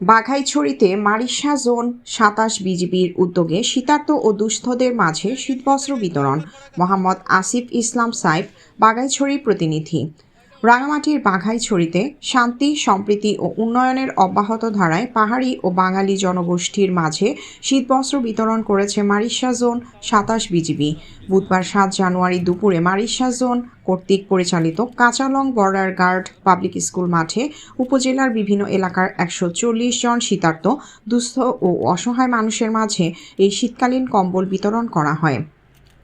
বাঘাইছড়িতে Marisha zone সাতাশ বিজিবির উদ্যোগে শীতার্ত ও দুস্থদের মাঝে শীতবস্ত্র বিতরণ। মোহাম্মদ আসিফ ইসলাম সাইফ বাঘাইছড়ির প্রতিনিধি। রাঙামাটির বাঘাইছড়িতে শান্তি, সম্প্রীতি ও উন্নয়নের অব্যাহত ধারায় পাহাড়ি ও বাঙালি জনগোষ্ঠীর মাঝে শীতবস্ত্র বিতরণ করেছে মারিশা জোন সাতাশ বিজিবি। বুধবার সাত জানুয়ারি দুপুরে মারিশা জোন কর্তৃক পরিচালিত Kachalong border guard public school মাঠে উপজেলার বিভিন্ন এলাকার একশো চল্লিশ জন শীতার্ত দুস্থ ও অসহায় মানুষের মাঝে এই শীতকালীন কম্বল বিতরণ করা হয়।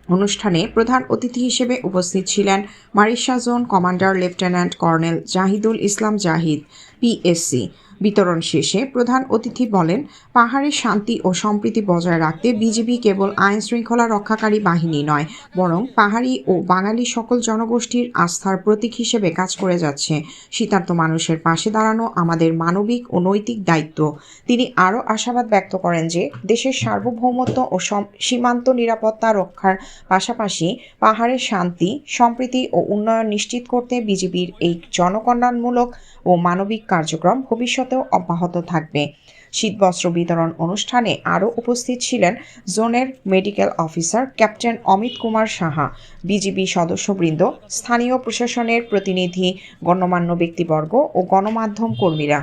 অনুষ্ঠানে প্রধান অতিথি হিসেবে উপস্থিত ছিলেন Marisha zone commander lieutenant colonel Jahidul Islam Jahid PSC বিতরণ শেষে প্রধান অতিথি বলেন, পাহাড়ে শান্তি ও সম্প্রীতি বজায় রাখতে বিজিবি কেবল আইন শৃঙ্খলা রক্ষাকারী বাহিনী নয়, বরং পাহাড়ি ও বাঙালি সকল জনগোষ্ঠীর আস্থার প্রতীক হিসেবে কাজ করে যাচ্ছে। শীতার্ত মানুষের পাশে দাঁড়ানো আমাদের মানবিক ও নৈতিক দায়িত্ব। তিনি আরও আশাবাদ ব্যক্ত করেন যে, দেশের সার্বভৌমত্ব ও সম- সীমান্ত নিরাপত্তা রক্ষার পাশাপাশি পাহাড়ের শান্তি, সম্প্রীতি ও উন্নয়ন নিশ্চিত করতে বিজেপির এই জনকল্যাণমূলক ও মানবিক কার্যক্রম ভবিষ্যতেও অব্যাহত থাকবে। শীতবস্ত্র বিতরণ অনুষ্ঠানে আরও উপস্থিত ছিলেন জোনের medical officer captain Amit Kumar Saha, BGB সদস্যবৃন্দ, স্থানীয় প্রশাসনের প্রতিনিধি, গণ্যমান্য ব্যক্তিবর্গ ও গণমাধ্যম কর্মীরা।